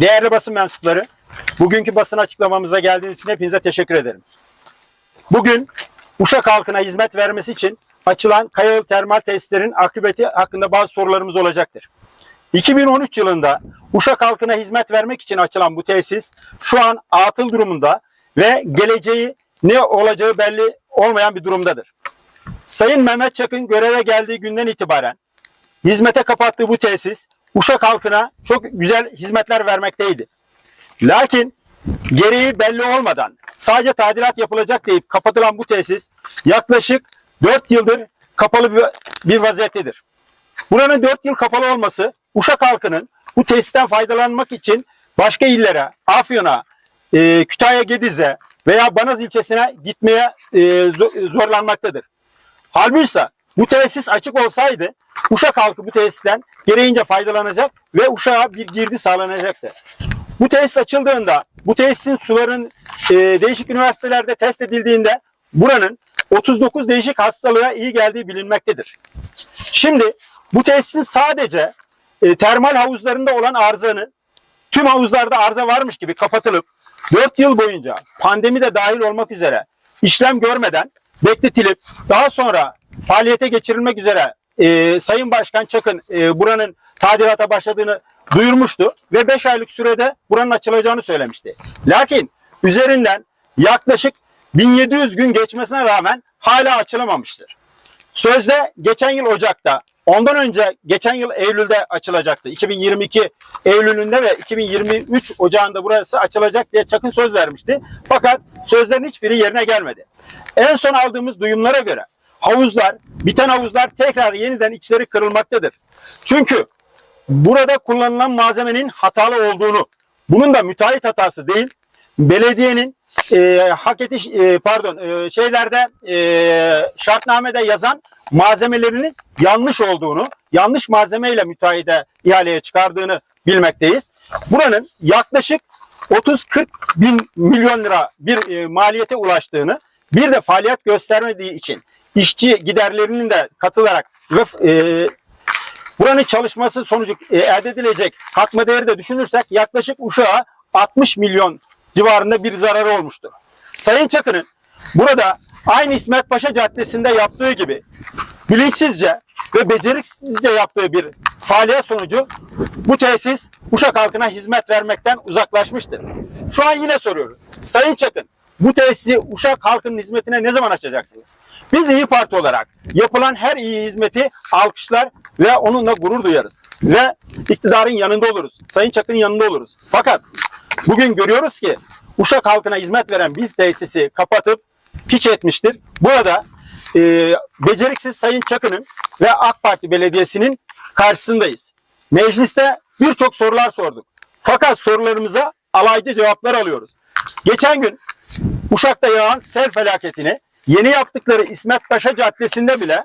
değerli basın mensupları, bugünkü basın açıklamamıza geldiğiniz için hepinize teşekkür ederim. Bugün Uşak halkına hizmet vermesi için açılan Kayalı Termal Tesislerin akıbeti hakkında bazı sorularımız olacaktır. 2013 yılında Uşak halkına hizmet vermek için açılan bu tesis şu an atıl durumunda ve geleceği ne olacağı belli olmayan bir durumdadır. Sayın Mehmet Çakın göreve geldiği günden itibaren hizmete kapattığı bu tesis Uşak halkına çok güzel hizmetler vermekteydi. Lakin gereği belli olmadan sadece tadilat yapılacak deyip kapatılan bu tesis yaklaşık 4 yıldır kapalı bir, vaziyettedir. Buranın 4 yıl kapalı olması Uşak halkının bu tesisten faydalanmak için başka illere, Afyon'a, e, Kütahya Gediz'e veya Banaz ilçesine gitmeye e, zo- zorlanmaktadır. Halbuki bu tesis açık olsaydı Uşak halkı bu tesisten gereğince faydalanacak ve Uşak'a bir girdi sağlanacaktı. Bu tesis açıldığında, bu tesisin suların e, değişik üniversitelerde test edildiğinde buranın 39 değişik hastalığa iyi geldiği bilinmektedir. Şimdi bu tesisin sadece e, termal havuzlarında olan arızanın tüm havuzlarda arıza varmış gibi kapatılıp 4 yıl boyunca pandemi de dahil olmak üzere işlem görmeden bekletilip daha sonra faaliyete geçirilmek üzere e, Sayın Başkan Çakın e, buranın tadilata başladığını duyurmuştu ve 5 aylık sürede buranın açılacağını söylemişti. Lakin üzerinden yaklaşık 1700 gün geçmesine rağmen hala açılamamıştır. Sözde geçen yıl Ocak'ta, ondan önce geçen yıl Eylül'de açılacaktı. 2022 Eylül'ünde ve 2023 Ocağı'nda burası açılacak diye Çakın söz vermişti. Fakat sözlerin hiçbiri yerine gelmedi. En son aldığımız duyumlara göre havuzlar, biten havuzlar tekrar yeniden içleri kırılmaktadır. Çünkü burada kullanılan malzemenin hatalı olduğunu, bunun da müteahhit hatası değil, belediyenin e, hak etiş e, pardon e, şeylerde e, şartnamede yazan malzemelerinin yanlış olduğunu, yanlış malzemeyle müteahhide ihaleye çıkardığını bilmekteyiz. Buranın yaklaşık 30-40 bin milyon lira bir e, maliyete ulaştığını, bir de faaliyet göstermediği için işçi giderlerinin de katılarak ve e, buranın çalışması sonucu e, elde edilecek katma değeri de düşünürsek yaklaşık uşağa 60 milyon civarında bir zararı olmuştur. Sayın Çakır'ın burada aynı İsmet Paşa Caddesi'nde yaptığı gibi bilinçsizce ve beceriksizce yaptığı bir faaliyet sonucu bu tesis Uşak halkına hizmet vermekten uzaklaşmıştır. Şu an yine soruyoruz. Sayın Çakın bu tesisi Uşak halkının hizmetine ne zaman açacaksınız? Biz İyi Parti olarak yapılan her iyi hizmeti alkışlar ve onunla gurur duyarız. Ve iktidarın yanında oluruz. Sayın Çakır'ın yanında oluruz. Fakat bugün görüyoruz ki Uşak halkına hizmet veren bir tesisi kapatıp piç etmiştir. Burada e, beceriksiz Sayın Çakı'nın ve AK Parti Belediyesi'nin karşısındayız. Mecliste birçok sorular sorduk. Fakat sorularımıza alaycı cevaplar alıyoruz. Geçen gün Uşak'ta yağan sel felaketini yeni yaptıkları İsmet Paşa Caddesi'nde bile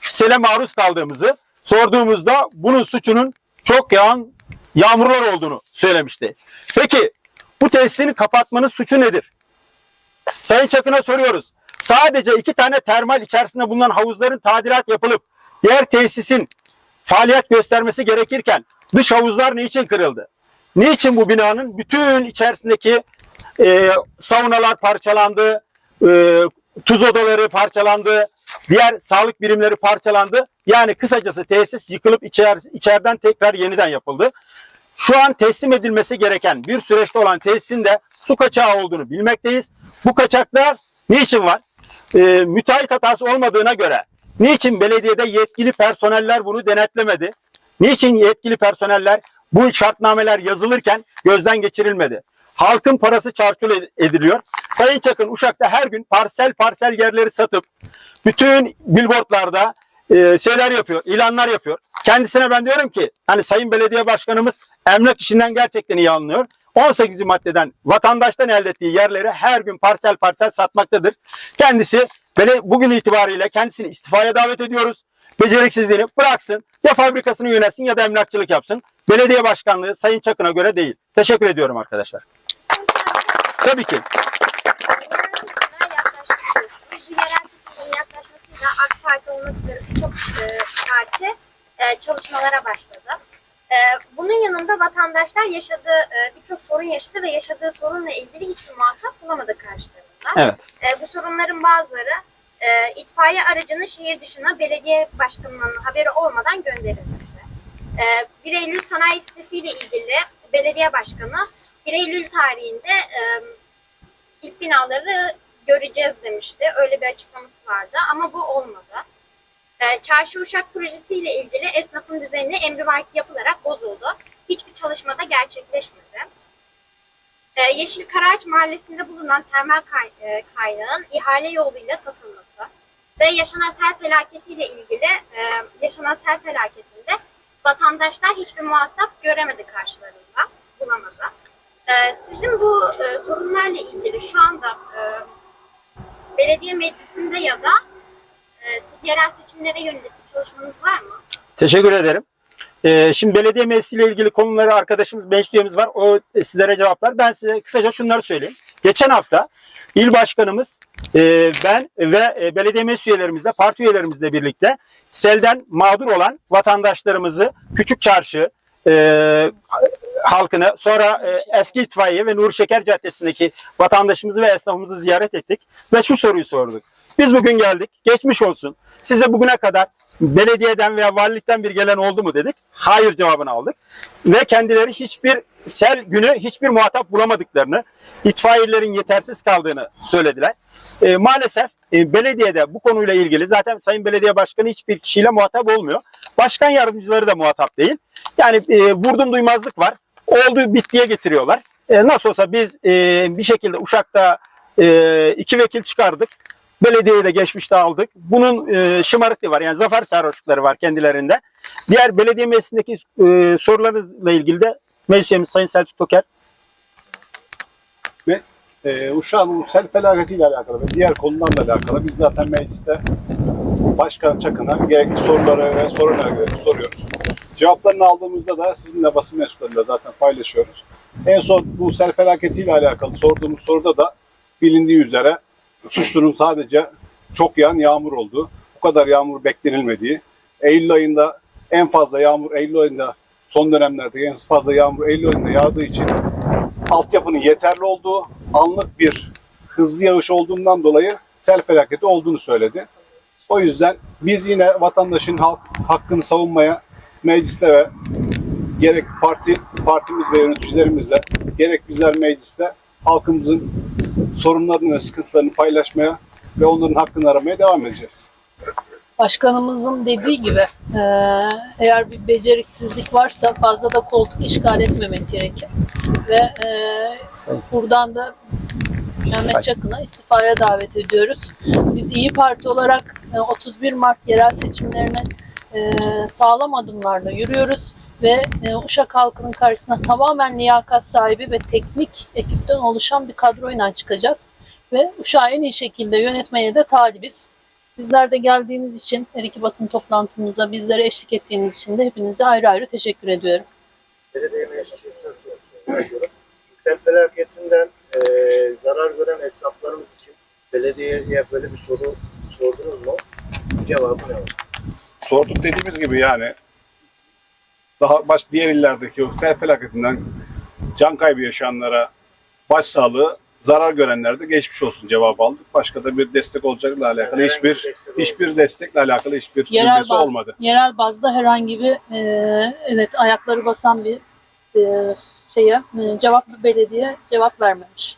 sele maruz kaldığımızı sorduğumuzda bunun suçunun çok yağan yağmurlar olduğunu söylemişti. Peki bu tesisin kapatmanın suçu nedir? Sayın Çakın'a soruyoruz. Sadece iki tane termal içerisinde bulunan havuzların tadilat yapılıp diğer tesisin faaliyet göstermesi gerekirken dış havuzlar niçin kırıldı? Niçin bu binanın bütün içerisindeki e, saunalar parçalandı, e, tuz odaları parçalandı, diğer sağlık birimleri parçalandı. Yani kısacası tesis yıkılıp içer, içeriden tekrar yeniden yapıldı. Şu an teslim edilmesi gereken bir süreçte olan tesisin de su kaçağı olduğunu bilmekteyiz. Bu kaçaklar niçin var? E, müteahhit hatası olmadığına göre niçin belediyede yetkili personeller bunu denetlemedi? Niçin yetkili personeller bu şartnameler yazılırken gözden geçirilmedi? Halkın parası çarçur ed- ediliyor. Sayın Çakın Uşak'ta her gün parsel parsel yerleri satıp bütün billboardlarda e, şeyler yapıyor, ilanlar yapıyor. Kendisine ben diyorum ki hani Sayın Belediye Başkanımız emlak işinden gerçekten iyi anlıyor. 18. maddeden vatandaştan elde ettiği yerleri her gün parsel parsel satmaktadır. Kendisi bele, bugün itibariyle kendisini istifaya davet ediyoruz. Beceriksizliğini bıraksın. Ya fabrikasını yönetsin ya da emlakçılık yapsın. Belediye başkanlığı Sayın Çakın'a göre değil. Teşekkür ediyorum arkadaşlar. Tabii ki. AK Parti olmak üzere e, parti çalışmalara başladı. Bunun yanında vatandaşlar yaşadığı e, birçok sorun yaşadı ve yaşadığı sorunla ilgili hiçbir muhatap bulamadı karşılarında. Evet. E, bu sorunların bazıları e, itfaiye aracının şehir dışına belediye başkanının haberi olmadan gönderilmesi. E, 1 Eylül sanayi sitesiyle ilgili belediye başkanı 1 Eylül tarihinde e, ilk binaları göreceğiz demişti. Öyle bir açıklaması vardı ama bu olmadı. E, Çarşı Uşak projesiyle ilgili esnafın düzenini emrivaki yapılarak bozuldu. Hiçbir çalışmada gerçekleşmedi. E, Yeşil Karaağaç Mahallesi'nde bulunan termal kay- e, kaynağın ihale yoluyla satılması ve yaşanan sel felaketiyle ilgili e, yaşanan sel felaketinde vatandaşlar hiçbir muhatap göremedi karşılarında, bulamadı. E, sizin bu e, sorunlarla ilgili şu anda e, belediye meclisinde ya da e, yerel seçimlere yönelik bir çalışmanız var mı? Teşekkür ederim. Ee, şimdi belediye meclisiyle ilgili konuları arkadaşımız, meclis üyemiz var. O sizlere cevaplar. Ben size kısaca şunları söyleyeyim. Geçen hafta il başkanımız, e, ben ve e, belediye meclis üyelerimizle, parti üyelerimizle birlikte selden mağdur olan vatandaşlarımızı Küçük Çarşı e, halkını, sonra e, Eski İtfaiye ve Nuri Şeker Caddesi'ndeki vatandaşımızı ve esnafımızı ziyaret ettik ve şu soruyu sorduk. Biz bugün geldik, geçmiş olsun. Size bugüne kadar belediyeden veya valilikten bir gelen oldu mu dedik. Hayır cevabını aldık. Ve kendileri hiçbir sel günü hiçbir muhatap bulamadıklarını, itfaiyelerin yetersiz kaldığını söylediler. E, maalesef e, belediyede bu konuyla ilgili zaten Sayın Belediye Başkanı hiçbir kişiyle muhatap olmuyor. Başkan yardımcıları da muhatap değil. Yani e, vurdum duymazlık var. Olduğu bittiye getiriyorlar. E, nasıl olsa biz e, bir şekilde Uşak'ta e, iki vekil çıkardık. Belediyeye de geçmişte aldık. Bunun e, şımarıklığı var. Yani zafer sarhoşlukları var kendilerinde. Diğer belediye meclisindeki e, sorularınızla ilgili de meclis üyemiz Sayın Selçuk Toker. ve e, Uşak'ın sel felaketiyle alakalı ve diğer konularla alakalı biz zaten mecliste Başkan Çakın'a gerekli soruları ve soru soruyoruz. Cevaplarını aldığımızda da sizinle basın mensuplarıyla zaten paylaşıyoruz. En son bu sel felaketiyle alakalı sorduğumuz soruda da bilindiği üzere suçlunun sadece çok yağan yağmur olduğu, bu kadar yağmur beklenilmediği, Eylül ayında en fazla yağmur Eylül ayında son dönemlerde en fazla yağmur Eylül ayında yağdığı için altyapının yeterli olduğu, anlık bir hızlı yağış olduğundan dolayı sel felaketi olduğunu söyledi. O yüzden biz yine vatandaşın halk, hakkını savunmaya mecliste ve gerek parti partimiz ve yöneticilerimizle gerek bizler mecliste halkımızın sorunlarını ve sıkıntılarını paylaşmaya ve onların hakkını aramaya devam edeceğiz. Başkanımızın dediği gibi eee, eğer bir beceriksizlik varsa fazla da koltuk işgal etmemek gerekir. Ve eee, Sayın buradan da İstifa. Mehmet Çakın'a istifaya davet ediyoruz. Biz İyi Parti olarak e, 31 Mart yerel seçimlerine e, sağlam adımlarla yürüyoruz ve e, Uşak halkının karşısına tamamen liyakat sahibi ve teknik ekipten oluşan bir kadroyla çıkacağız. Ve Uşak'ı en iyi şekilde yönetmeye de talibiz. Sizler de geldiğiniz için her iki basın toplantımıza bizlere eşlik ettiğiniz için de hepinize ayrı ayrı teşekkür ediyorum. belediye meclisi. Sel felaketinden e, zarar gören esnaflarımız için belediyeye böyle bir soru sordunuz mu? Cevabı ne var? Sorduk dediğimiz gibi yani daha baş diğer illerdeki o sel felaketinden can kaybı yaşayanlara başsağlığı zarar görenlere de geçmiş olsun cevabı aldık. Başka da bir destek olacakla alakalı Yani hiçbir destek hiçbir destekle alakalı hiçbir Yerel, baz, olmadı. yerel bazda herhangi bir e, evet ayakları basan bir e, şeye e, cevap belediye cevap vermemiş.